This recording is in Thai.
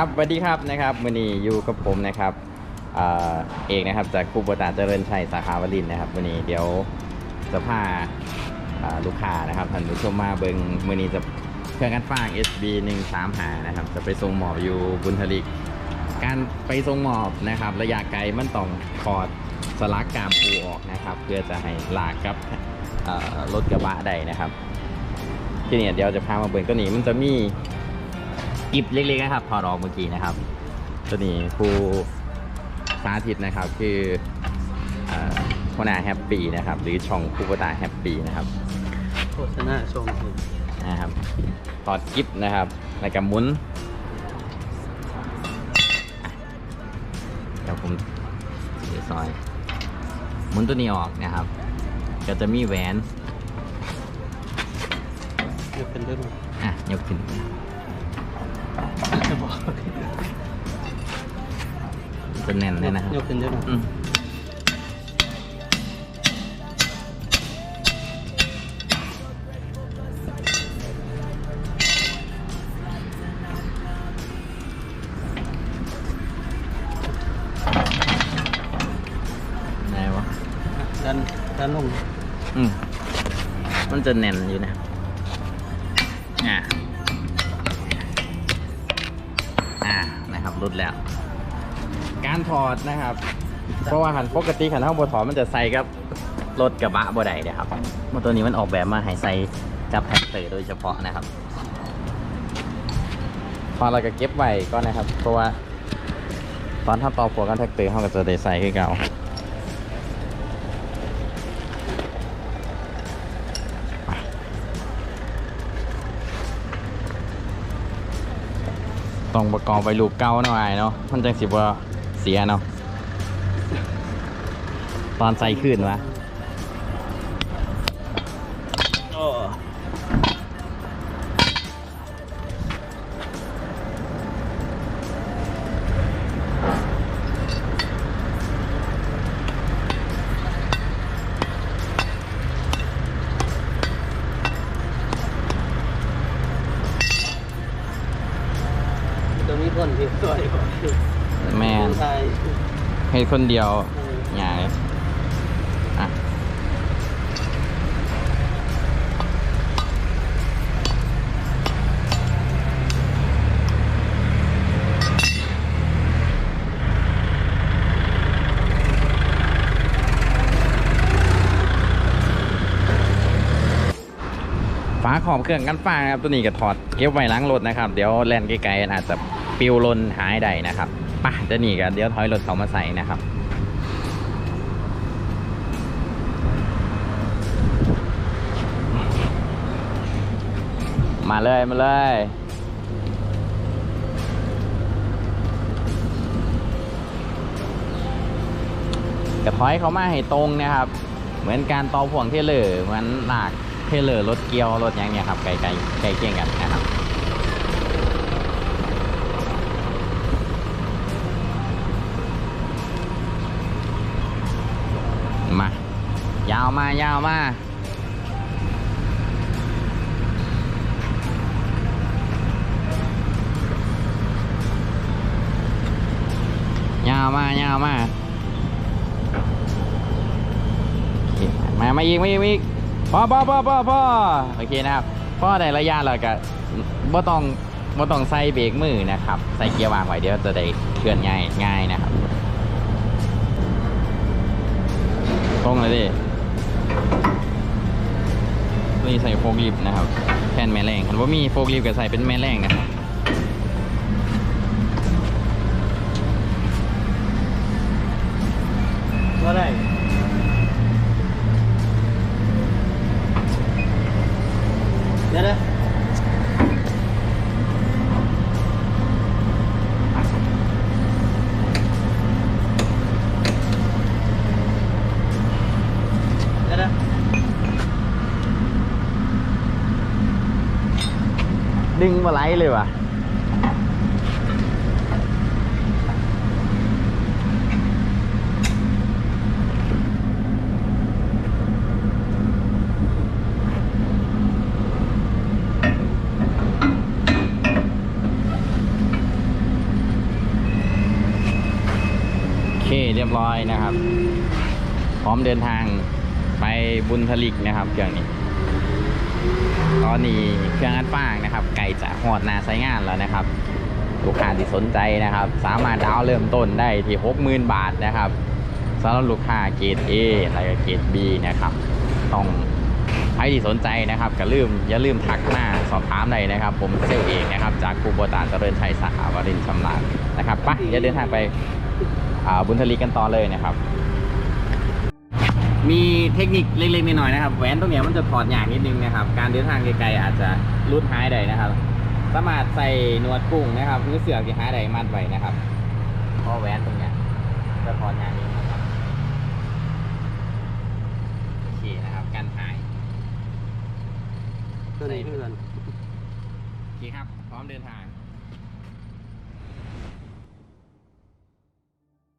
ครับสวัสดีครับนะครับมือนี้อยู่กับผมนะครับเอกนะครับจากคูโบตาเจริญชัยสาขาวลินนะครับมือนี้เดี๋ยวจะพาลูกค้านะครับท่านผู้ชมมาเบิงมือนี้จะเครื่องกันฟาง SB 1 3หานะครับจะไปส่งหมอบอยู่บุญทลิก การไปส่งหมอบนะครับ ระยะไกลมันต้องถอดสลักกามปูออกนะครับ เพื่อจะให้ลากกับรถกระบะได้นะครับ ที่นี่เดี๋ยวจะพามาเบิ่งตัวนี้มันจะมี กิบเล็กๆนะครับถอดออกเมื่อกี้นะครับ ตัวนี้ครูสาธิตนะครับคือเอ่อหัวหน้าแฮปปี้นะครับ หรือช่องคูปตาแฮปปี้นะครับโฆษณาชมผมนะครับถอดกิบนะครับแล้วก็หมุนอะเดี๋ยวผมเดี๋ยวซอยหมุนตัวนี้ออกนะครับ ก็จะมีแหวนยกเป็นด้วยมั้ยอะยกขึ้น จะบอกจะแน่นเลยนะครับ ยกขึ้นด้วยมั้ยอืมได้วะดันดันลงอืมมันจะแน่นอยู่นะ รุดแล้ว การถอดนะครับ เพราะว่าหันปกติขันเท่าบถอดมันจะใส่กับรถกระบะบ่ได้นะครับมันตัวนี้มันออกแบบมาให้ใส่กับแท็กเตอร์โดยเฉพาะนะครับพอเราก็เก็บไว้ก็นะครับ เพราะว่าตอนทำต่อผัวกันแท็กเตอร์เขาก็จะได้ใส่คือเก่า ต้องประกอบไปลูกเก้าหน่อยเนาะมันจังสิบ่าเสียเนาะตอนใส่ขึ้นวะ ให้คนเดียวอย่างอะฝาขอบเครื่องกันฟ้านะครับตัวนี้ก็ถอดเก็บไว้ล้างรถนะครับ เดี๋ยวแล่นไกลๆอาจจะ ปิวหลนหายได้นะครับป่ะจะหนีกันเดี๋ยวถอยรถเขามาใส่นะครับมาเลย มาเลย กระถอยเขามาให้ตรงนะครับ เหมือนการต่อพ่วงเทเลอร์เหมือนลากเทเลอร์รถเกียวรถหยังเนี่ยครับไกลไกลไกลเคียงกันนะครับาวมายาวมายาวมายาวมาโอเคมามาอีกมาอีกมาอีกพอพอพอพอพอโอเคนะครับพอได้ระยะแล้วก็บ่ต้องบ่ต้องใส่เบรกมือนะครับ ใส่เกียร์วางไว้เดี๋ยวจะได้เคลื่อนง่ายง่ายนะครับตรงเลยดิ นี่ใส่โฟกลิฟนะครับแค่นแม่แรงคันว่ามีโฟกลิฟก็ใส่เป็นแม่แรงนะครับก็ได้ ดึงมาไหลเลยว่ะคเรียบร้อยนะครับ พร้อมเดินทางไปบุญทลิกนะครับเครื่องนี้ ตอนนี้เครื่องอัดฟางนะครับ ไก่จะหอดนาใช้งานแล้วนะครับลูกค้าที่สนใจนะครับ สามารถดาวเริ่มต้นได้ที่ 60,000 บาทนะครับสำหรับลูกค้าเกรด A และก็เกรด B นะครับ ต้องใครที่สนใจนะครับก็ลืมอย่าลืมทักมาสอบถามได้นะครับ ผมเซลเองนะครับ จากครูโบตานเจริญชัยสาขาวรินทชำนาญนะครับไปอย่าเดินทางไปบุญทลีกันต่อเลยนะครับ มีเทคนิคเล็กๆน้อยๆนะครับแหวนตรงเนี้ยมันจะถอดอย่างนิดนึงนะครับ การเดินทางไกลๆอาจจะรุดหายได้นะครับ สามารถใส่หนวดกุ้งนะครับหรือเสือกที่หายได้มัดไว้นะครับเพราะแหวนตรงเนี้ยจะถอดอย่างนี้นะครับโอเคนะครับกันหายตัวนี้เพื่อนโอเคครับ พร้อมเดินทาง